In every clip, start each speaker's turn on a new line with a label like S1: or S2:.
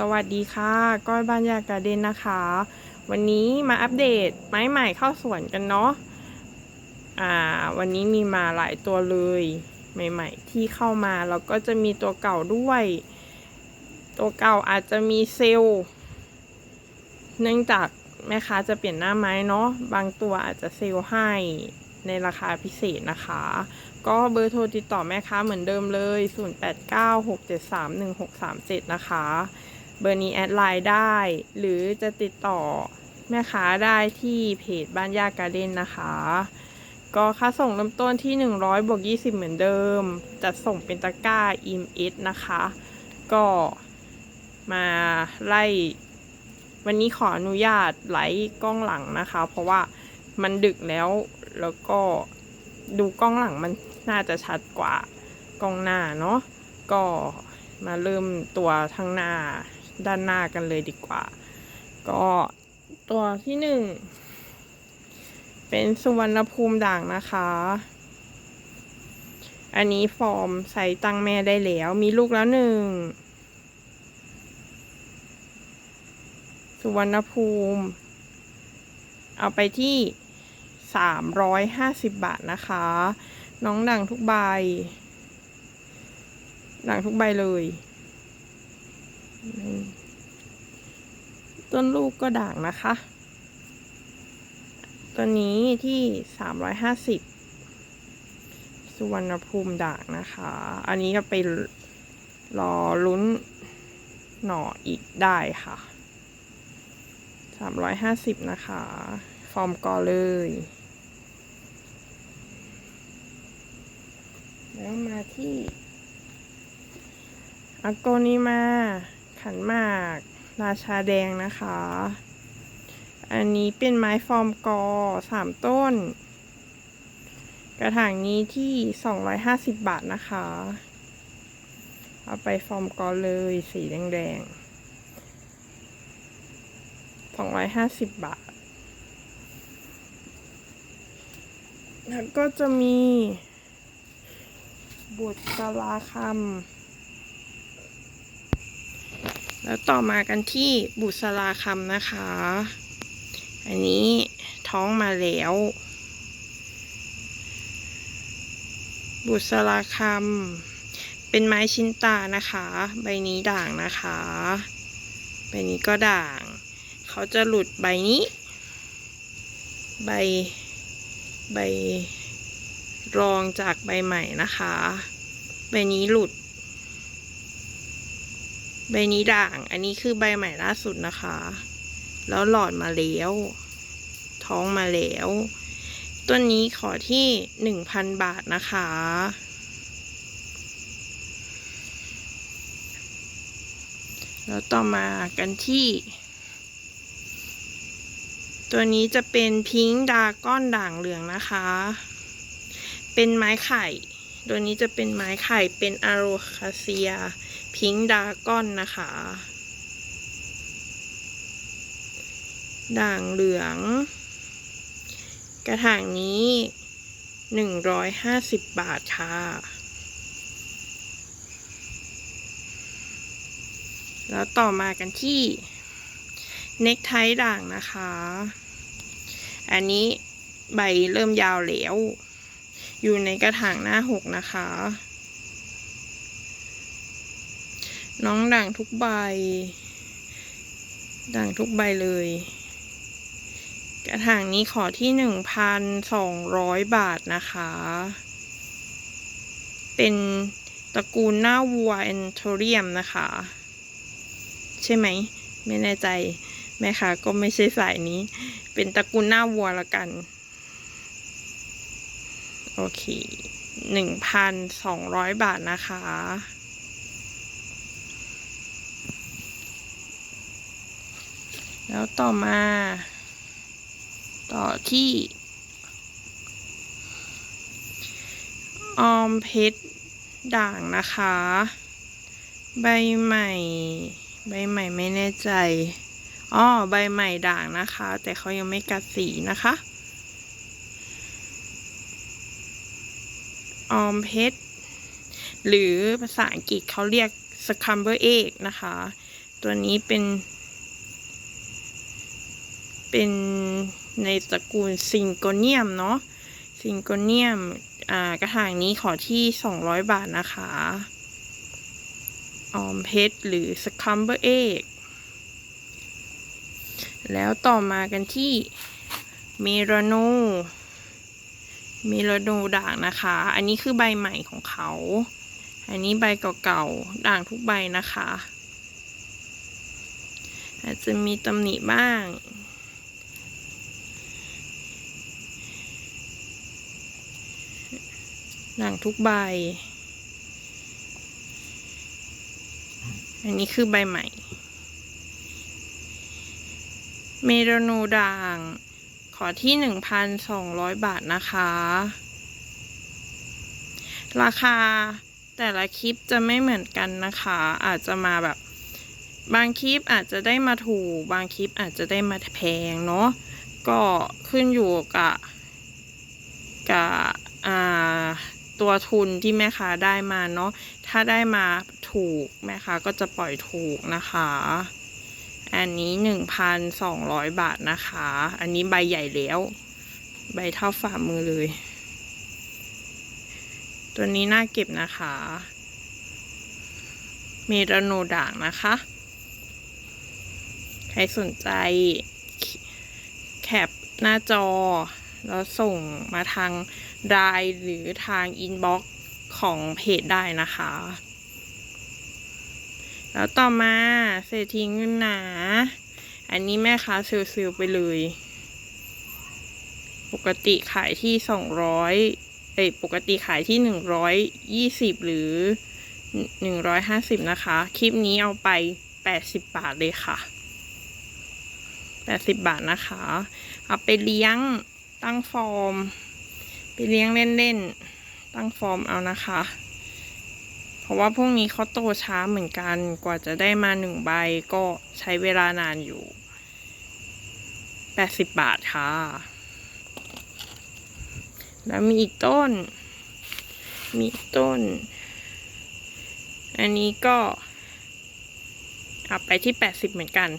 S1: สวัสดีค่ะ ก้อยบ้านยากาเดนนะคะ วันนี้มาอัปเดตไม้ใหม่เข้าสวนกันเนาะอ่า วันนี้มีมาหลายตัวเลย ใหม่ ๆ ที่เข้ามาแล้วก็จะมีตัวเก่าด้วย ตัวเก่าอาจจะมีเซลล์เนื่องจากแม่ค้าจะเปลี่ยนหน้าไม้เนาะบางตัวอาจจะเซลล์ให้ในราคาพิเศษนะคะ ก็เบอร์โทรติดต่อแม่ค้าเหมือนเดิมเลย 0896731637 นะคะ เบอร์นี้แอดไลน์ได้ หรือจะติดต่อแม่ค้าได้ที่เพจบ้านยาการ์เด้นนะคะ ก็ค่าส่งเริ่มต้นที่ 100บวก20 เหมือนเดิม จัดส่งเป็นตะกร้า EMS นะคะ ก็มาไล่ วันนี้ขออนุญาตไหลกล้องหลังนะคะ เพราะว่ามันดึกแล้วแล้วก็ดูกล้องหลังมันน่าจะชัดกว่ากล้องหน้าเนาะก็มาเริ่มตัวทางหน้า ด้านหน้ากันเลยดีกว่า ก็ตัวที่หนึ่งเป็นสุวรรณภูมิด่างนะคะ อันนี้ฟอร์มใส่ตั้งแม่ได้แล้ว มีลูกแล้วหนึ่ง สุวรรณภูมิ เอาไปที่สามร้อยห้าสิบบาทนะคะ น้องด่างทุกใบ ด่างทุกใบเลย ต้นลูกก็ด่างนะคะ ตัวนี้ที่สามร้อยห้าสิบสุวรรณภูมิด่างนะคะ อันนี้ก็ไปรอลุ้นหน่ออีกได้ค่ะสามร้อยห้าสิบนะคะ ฟอร์มกอเลยแล้วมาที่อโกนิมา ขันมาก ราชาแดงนะคะ อันนี้เป็นไม้ฟอร์มกอสามต้น กระถางนี้ที่สองร้อยห้าสิบบาทนะคะ เอาไปฟอร์มกอเลยสีแดงๆสองร้อยห้าสิบบาท แล้วก็จะมีบุตรลาคำ แล้วต่อมากันที่บุษราคำนะคะ อันนี้ท้องมาแล้ว บุษราคำเป็นไม้ชิ้นตานะคะ ใบนี้ด่างนะคะ ใบนี้ก็ด่าง เขาจะหลุดใบนี้ ใบใบรองจากใบใหม่นะคะ ใบนี้หลุด ใบนี้ด่าง อันนี้คือใบใหม่ล่าสุดนะคะ แล้วหลอดมาแล้ว ท้องมาแล้วต้นนี้ขอที่หนึ่งพันบาทนะคะ แล้วต่อมากันที่ ตัวนี้จะเป็นพิงค์ดาก้อนด่างเหลืองนะคะ เป็นไม้ไข่ ตัวนี้จะเป็นไม้ไข่ เป็นอโรคาเซีย พิงค์ดาก้อนนะคะ ด่างเหลือง กระถางนี้หนึ่งร้อยห้าสิบบาทค่ะ แล้วต่อมากันที่ เน็กไทด่างนะคะ อันนี้ใบเริ่มยาวแล้ว อยู่ในกระถางหน้าหกนะคะ น้องด่างทุกใบ ด่างทุกใบเลย กระถางนี้ขอที่หนึ่งพันสองร้อยบาทนะคะ เป็นตระกูลหน้าวัวแอนโทเรียมนะคะ ใช่ไหม ไม่แน่ใจแม่ค้าก็ไม่ใช่สายนี้ เป็นตระกูลหน้าวัวละกัน โอเคหนึ่งพันสองร้อยบาทนะคะ แล้วต่อมา ต่อที่ ออมเพชรด่างนะคะ ใบใหม่ ใบใหม่ไม่แน่ใจอ๋อใบใหม่ด่างนะคะ แต่เขายังไม่กัดสีนะคะ ออมเพชรหรือภาษาอังกฤษเขาเรียกสคัมเบอร์เอกนะคะ ตัวนี้เป็น เป็นในตระกูลซิงโกเนียมเนาะซิงโกเนียมอ่ากระถางนี้ขอที่ 200 บาทนะคะออมเพชรหรือสคัมเบอร์เอกแล้วต่อมากันที่เมรโนเมรโนด่างนะคะ อันนี้คือใบใหม่ของเขา อันนี้ใบเก่าๆ ด่างทุกใบนะคะ อาจจะมีตำหนิบ้าง ด่างทุกใบ อันนี้คือใบใหม่ เมโรโนด่าง ขอที่1,200บาทนะคะ ราคาแต่ละคลิปจะไม่เหมือนกันนะคะ อาจจะมาแบบ บางคลิปอาจจะได้มาถูก บางคลิปอาจจะได้มาแพงเนาะ ก็ขึ้นอยู่กับกับอ่า ตัวทุนที่แม่ค้าได้มาเนาะ ถ้าได้มาถูกแม่ค้าก็จะปล่อยถูกนะคะ อันนี้หนึ่งพันสองร้อยบาทนะคะ อันนี้ใบใหญ่แล้ว ใบเท่าฝ่ามือเลย ตัวนี้น่าเก็บนะคะ เมรโนด่างนะคะ ใครสนใจแคปหน้าจอ แล้วส่งมาทาง ไลน์หรือทางอินบ็อกซ์ของเพจได้นะคะ แล้วต่อมาเศรษฐีเงินหนา อันนี้แม่ค้าเซลล์ๆไปเลย ปกติขายที่สองร้อยเอ้ปกติขายที่หนึ่งร้อยยี่สิบหรือหนึ่งร้อยห้าสิบนะคะ คลิปนี้เอาไปแปดสิบบาทเลยค่ะแปดสิบบาทนะคะ เอาไปเลี้ยงตั้งฟอร์ม ไปเลี้ยงเล่นๆ ตั้งฟอร์มเอานะคะ เพราะว่าพวกนี้เขาโตช้าเหมือนกัน กว่าจะได้มาหนึ่งใบก็ใช้เวลานานอยู่แปดสิบบาทค่ะ แล้วมีอีกต้น มีต้น อันนี้ก็เอาไปที่แปดสิบเหมือนกัน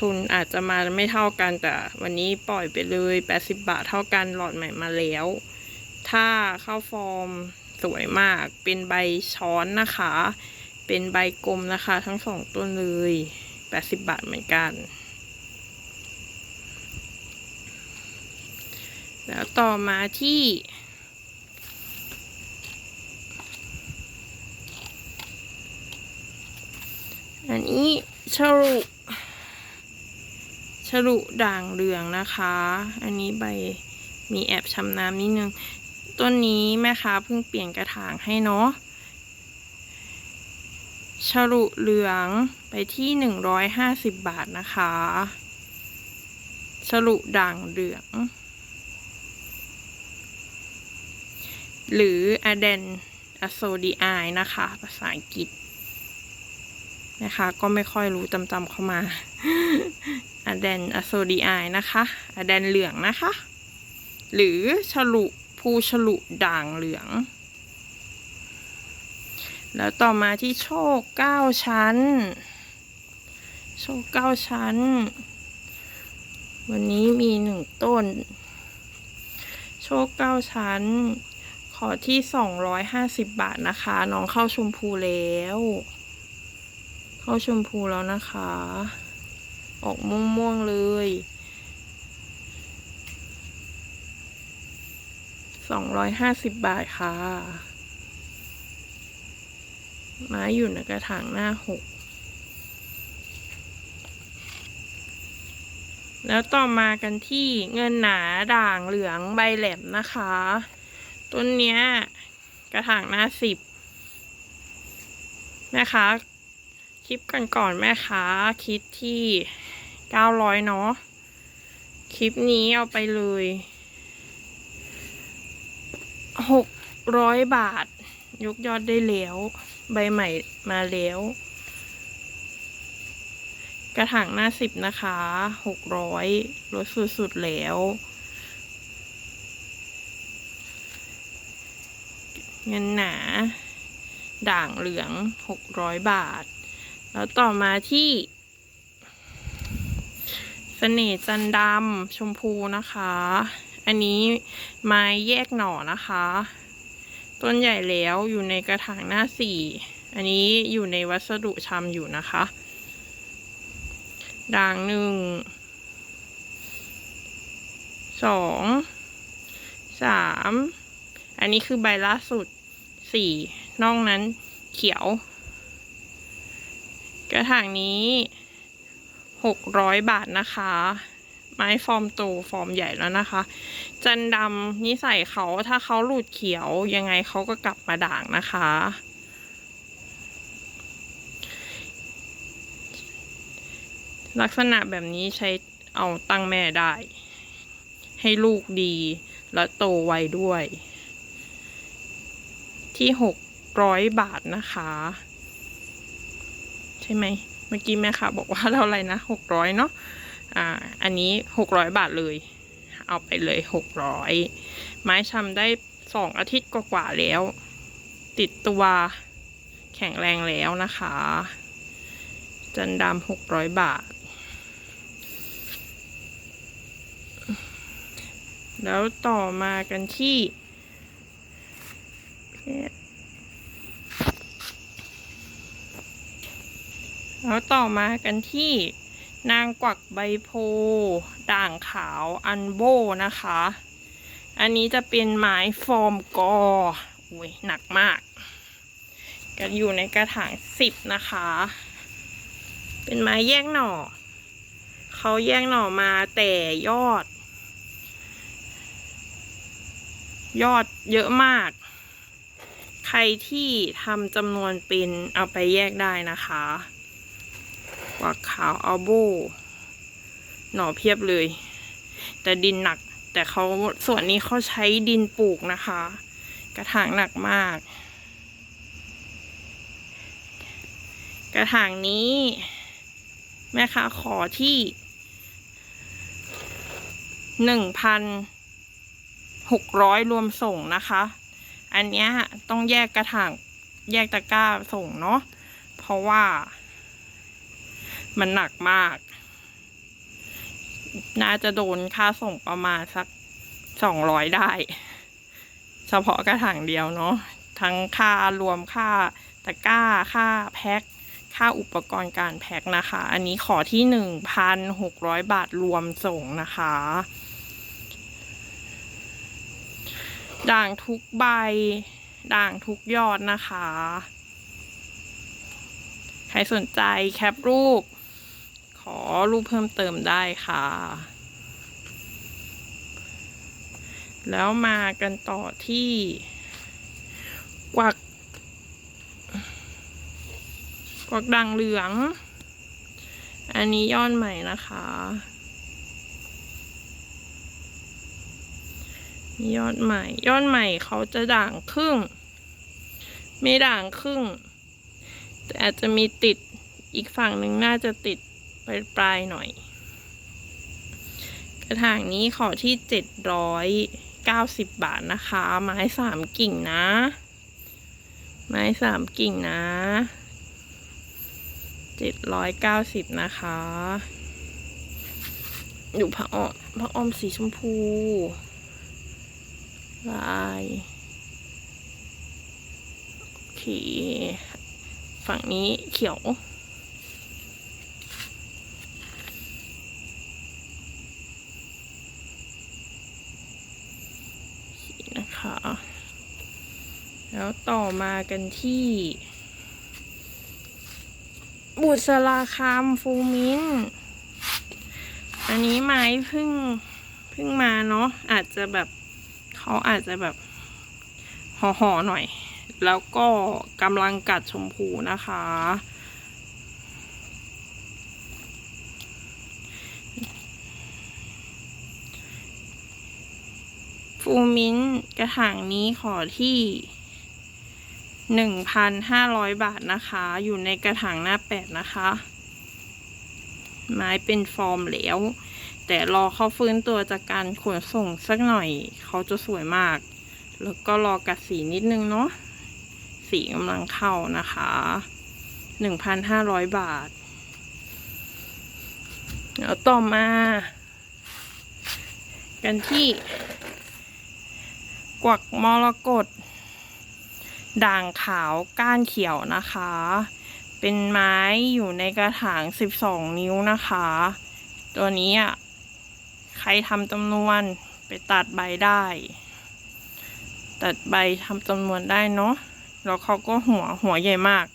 S1: ทุนอาจจะมาไม่เท่ากันแต่วันนี้ปล่อยไปเลยแปดสิบบาทเท่ากันหลอดใหม่มาแล้ว ถ้าเข้าฟอร์มสวยมาก เป็นใบช้อนนะคะ เป็นใบกลมนะคะ ทั้งสองต้นเลยแปดสิบบาทเหมือนกัน แล้วต่อมาที่อันนี้ชรุ ฉลุด่างเหลืองนะคะ อันนี้ใบมีแอบช้ำน้ำนิดนึง ต้นนี้แม่ค้าเพิ่งเปลี่ยนกระถางให้เนาะฉลุเหลืองไปที่หนึ่งร้อยห้าสิบบาทนะคะฉลุด่างเหลือง หรือ a d e n a s o d i นะคะ ภาษาอังกฤษนะคะ ก็ไม่ค่อยรู้จำๆเข้ามา อแดนอโซดีไอนะคะอแดนเหลืองนะคะ หรือฉลุภูฉลุด่างเหลือง แล้วต่อมาที่โชคเก้าชั้น โชคเก้าชั้น วันนี้มีหนึ่งต้น โชคเก้าชั้น ขอที่สองร้อยห้าสิบบาทนะคะ น้องเข้าชมพูแล้ว เข้าชมพูแล้วนะคะ ออกม่วงๆเลย สองร้อยห้าสิบบาทค่ะ ไม้อยู่ในกระถางหน้าหก แล้วต่อมากันที่เงินหนาด่างเหลืองใบแหลมนะคะ ต้นเนี้ย กระถางหน้าสิบแม่ค้า คลิปกันก่อนแม่ค้าคิดที่เก้าร้อยเนาะคลิปนี้เอาไปเลยหกร้อยบาท ยกยอดได้แล้ว ใบใหม่มาแล้ว กระถางหน้าสิบนะคะหกร้อยลดสุดๆแล้ว เงินหนา ด่างเหลืองหกร้อยบาท แล้วต่อมาที่เสน่ห์จันดำชมพูนะคะ อันนี้ไม้แยกหน่อนะคะ ต้นใหญ่แล้วอยู่ในกระถางหน้าสี่ อันนี้อยู่ในวัสดุชำอยู่นะคะ ด่างหนึ่ง สอง สาม อันนี้คือใบล่าสุดสี่นอกนั้นเขียว กระถางนี้หกร้อยบาทนะคะ ไม้ฟอร์มโตฟอร์มใหญ่แล้วนะคะ จันดำนิสัยเขาถ้าเขาหลุดเขียวยังไงเขาก็กลับมาด่างนะคะ ลักษณะแบบนี้ใช้เอาตั้งแม่ได้ ให้ลูกดีและโตไวด้วย ที่หกร้อยบาทนะคะ ช่ไหมเมื่อกี้แม่ค่ะบอกว่าเราอะไรนะหกร้อยเนาะอ่าอันนี้หกร้อยบาทเลย เอาไปเลยหกร้อยไม้ชำได้สองอาทิตย์กว่าๆแล้ว ติดตัวแข็งแรงแล้วนะคะ จันดำหกร้อยบาท แล้วต่อมากันที่เพชร แล้วต่อมากันที่นางกวักใบโพ ด่างขาวอันโบนะคะ อันนี้จะเป็นไม้ฟอร์มกออุ้ยหนักมาก กันอยู่ในกระถางสิบนะคะ เป็นไม้แยกหน่อ เขาแยกหน่อมาแต่ยอด ยอดเยอะมาก ใครที่ทำจำนวนเป็นเอาไปแยกได้นะคะ กวักขาวอัลโบหน่อเพียบเลย แต่ดินหนัก แต่เขาส่วนนี้เขาใช้ดินปลูกนะคะ กระถางหนักมาก กระถางนี้ แม่ค้าขอที่หนึ่งพันหกร้อยรวมส่งนะคะ อันเนี้ยต้องแยกกระถางแยกตะกร้าส่งเนาะเพราะว่า มันหนักมาก น่าจะโดนค่าส่งประมาณสักสองร้อยได้ เฉพาะกระถางเดียวเนาะทั้งค่ารวมค่าตะกร้าค่าแพ็คค่าอุปกรณ์การแพ็คนะคะ อันนี้ขอที่หนึ่งพันหกร้อยบาทรวมส่งนะคะด่างทุกใบ ด่างทุกยอดนะคะ ใครสนใจแคปรูป อรูปเพิ่มเติมได้ค่ะ แล้วมากันต่อที่กวักกวักด่างเหลือง อันนี้ยอดใหม่นะคะยอดใหม่ ยอดใหม่เขาจะด่างครึ่ง ไม่ด่างครึ่ง แต่อาจจะมีติดอีกฝั่งหนึ่งน่าจะติด ปลายปลายหน่อย กระถางนี้ขอที่เจ็ดร้อยเก้าสิบบาทนะคะ ไม้สามกิ่งนะ ไม้สามกิ่งนะเจ็ดร้อยเก้าสิบนะคะอยู่พระอ้อมพระอ้อมสีชมพูลายโอเค ฝั่งนี้เขียว นะคะ แล้วต่อมากันที่ บุษราคามฟูมินอันนี้ไม้พิ่งพิ่งมาเนาะอาจจะแบบเขาอาจจะแบบห่อๆหน่อย แล้วก็กำลังกัดชมพูนะคะ ฟูมินกระถางนี้ขอที่ หนึ่งพันห้าร้อยบาทนะคะ อยู่ในกระถางหน้าแปดนะคะ ไม้เป็นฟอร์มแล้ว แต่รอเขาฟื้นตัวจากการขนส่งสักหน่อย เขาจะสวยมาก แล้วก็รอกัดสีนิดนึงเนาะ สีกำลังเข้านะคะหนึ่งพันห้าร้อยบาทเดี๋ยวต่อมา กันที่ กวักมรกต ด่างขาวก้านเขียวนะคะ เป็นไม้อยู่ในกระถาง 12 นิ้วนะคะ ตัวนี้อะใครทำจำนวนไปตัดใบได้ ตัดใบทำจำนวนได้เนาะแล้วเขาก็หัวหัวใหญ่มาก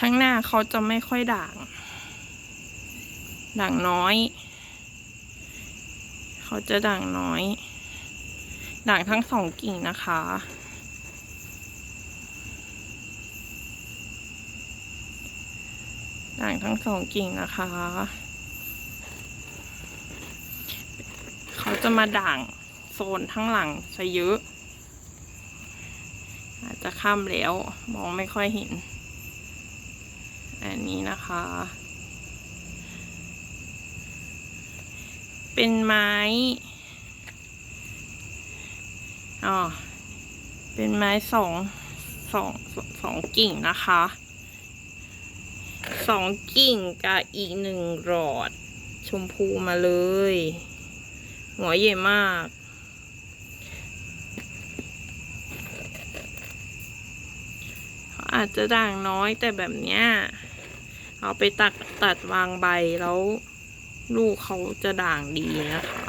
S1: ทั้งหน้าเขาจะไม่ค่อยด่าง ด่างน้อย เขาจะด่างน้อย ด่างทั้งสองกิ่งนะคะ ด่างทั้งสองกิ่งนะคะ เขาจะมาด่างโซนทั้งหลังซะเยอะ อาจจะข้ามแล้ว มองไม่ค่อยเห็น อันนี้นะคะ เป็นไม้ อ๋อเป็นไม้สองสองสองกิ่งนะคะสองกิ่งกับอีกหนึ่งหลอด ชมพูมาเลย หัวใหญ่มากเขาอาจจะด่างน้อยแต่แบบเนี้ยเอาไปตัดตัดวางใบแล้วลูกเขาจะด่างดีนะคะ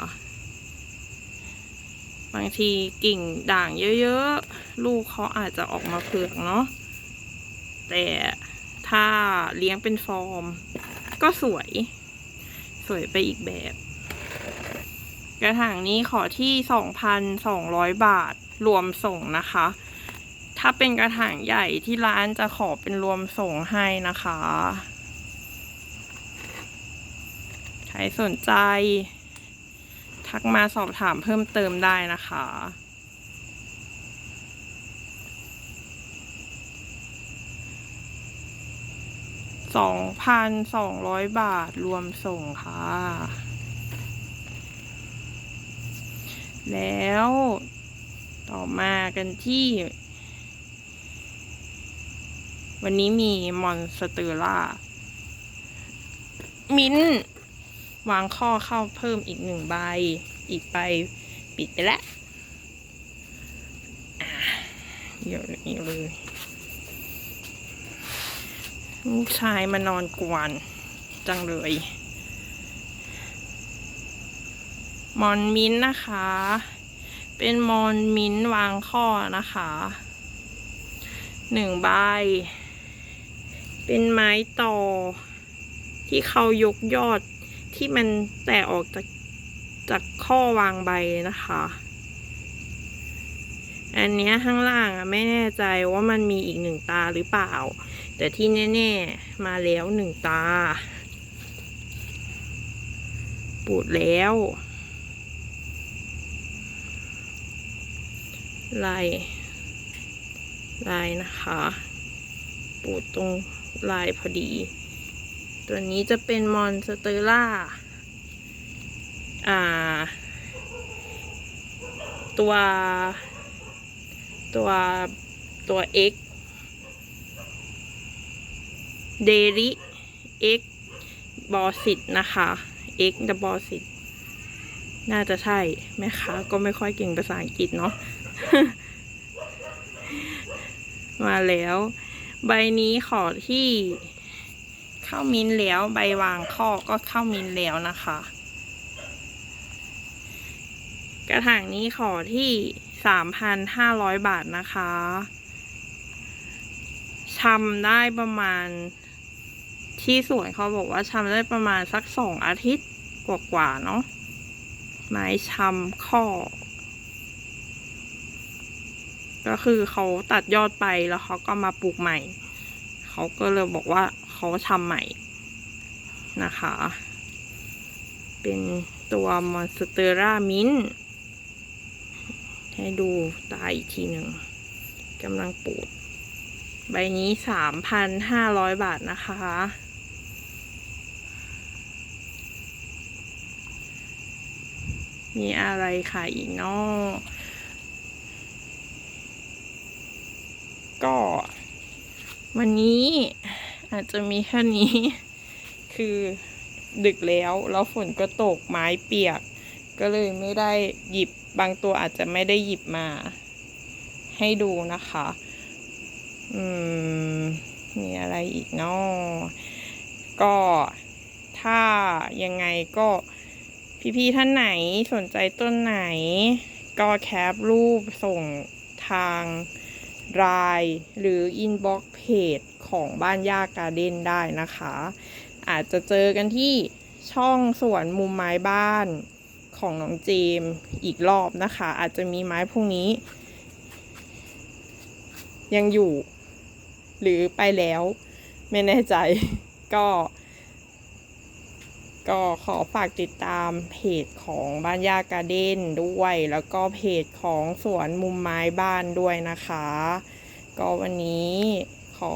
S1: บางทีกิ่งด่างเยอะๆ ลูกเขาอาจจะออกมาเผือกเนาะแต่ถ้าเลี้ยงเป็นฟอร์ม ก็สวย สวยไปอีกแบบ กระถางนี้ขอที่ 2,200 บาทรวมส่งนะคะ ถ้าเป็นกระถางใหญ่ที่ร้านจะขอเป็นรวมส่งให้นะคะ ใครสนใจ ทักมาสอบถามเพิ่มเติมได้นะคะ สองพันสองร้อยบาทรวมส่งค่ะ แล้วต่อมากันที่ วันนี้มีมอนสเตอร่า มิ้นท์ วางข้อเข้าเพิ่มอีกหนึ่งใบ อีกใบปิดไปแล้วอะเยอะอย่านี้เลย ลูกชายมานอนกวนจังเลย มอนมิ้นนะคะ เป็นมอนมิ้นวางข้อนะคะหนึ่งใบ เป็นไม้ต่อที่เขายกยอด ที่มันแตกออกจากจากข้อวางใบนะคะ อันนี้ข้างล่างอะไม่แน่ใจว่ามันมีอีกหนึ่งตาหรือเปล่า แต่ที่แน่ๆมาแล้วหนึ่งตา ปูดแล้วลายลายนะคะ ปูดตรงลายพอดี ตัวนี้จะเป็นมอนสเตอร่า อ่า ตัว ตัวตัว X เดริเอ็กบอสิตนะคะ X ดับบอสิตน่าจะใช่แม่ค้าก็ไม่ค่อยเก่งภาษาอังกฤษเนาะ มาแล้ว ใบนี้ขอที่ เข้ามินแล้วใบวางข้อก็เข้ามินแล้วนะคะ กระถางนี้ขอที่สามพันห้าร้อยบาทนะคะชำได้ประมาณ ที่สวนเขาบอกว่าชำได้ประมาณสักสองอาทิตย์กว่าๆเนาะไม้ชำข้อ ก็คือเขาตัดยอดไปแล้วเขาก็มาปลูกใหม่ เขาก็เลยบอกว่า เขาทำใหม่นะคะ เป็นตัวมอนสเตอร่ามินให้ดูตาอีกทีหนึ่งกำลังปลูกใบนี้สามพันห้าร้อยบาทนะคะมีอะไรขายอีกนาะก็ วันนี้ อาจจะมีแค่นี้ คือดึกแล้ว แล้วฝนก็ตกไม้เปียก ก็เลยไม่ได้หยิบบางตัวอาจจะไม่ได้หยิบมา ให้ดูนะคะ อืม มีอะไรอีกเนาะก็ถ้ายังไงก็พี่ๆท่านไหนสนใจต้นไหน ก็แคปรูปส่งทาง ไลน์หรืออินบ็อกเพจของบ้านย่าการ์เด้นได้นะคะ อาจจะเจอกันที่ช่องสวนมุมไม้บ้านของน้องเจมส์อีกรอบนะคะ อาจจะมีไม้พวกนี้ ยังอยู่ หรือไปแล้ว ไม่แน่ใจก็ ก็ขอฝากติดตามเพจของบ้านย่าการ์เด้นด้วย แล้วก็เพจของสวนมุมไม้บ้านด้วยนะคะ ก็วันนี้ขอ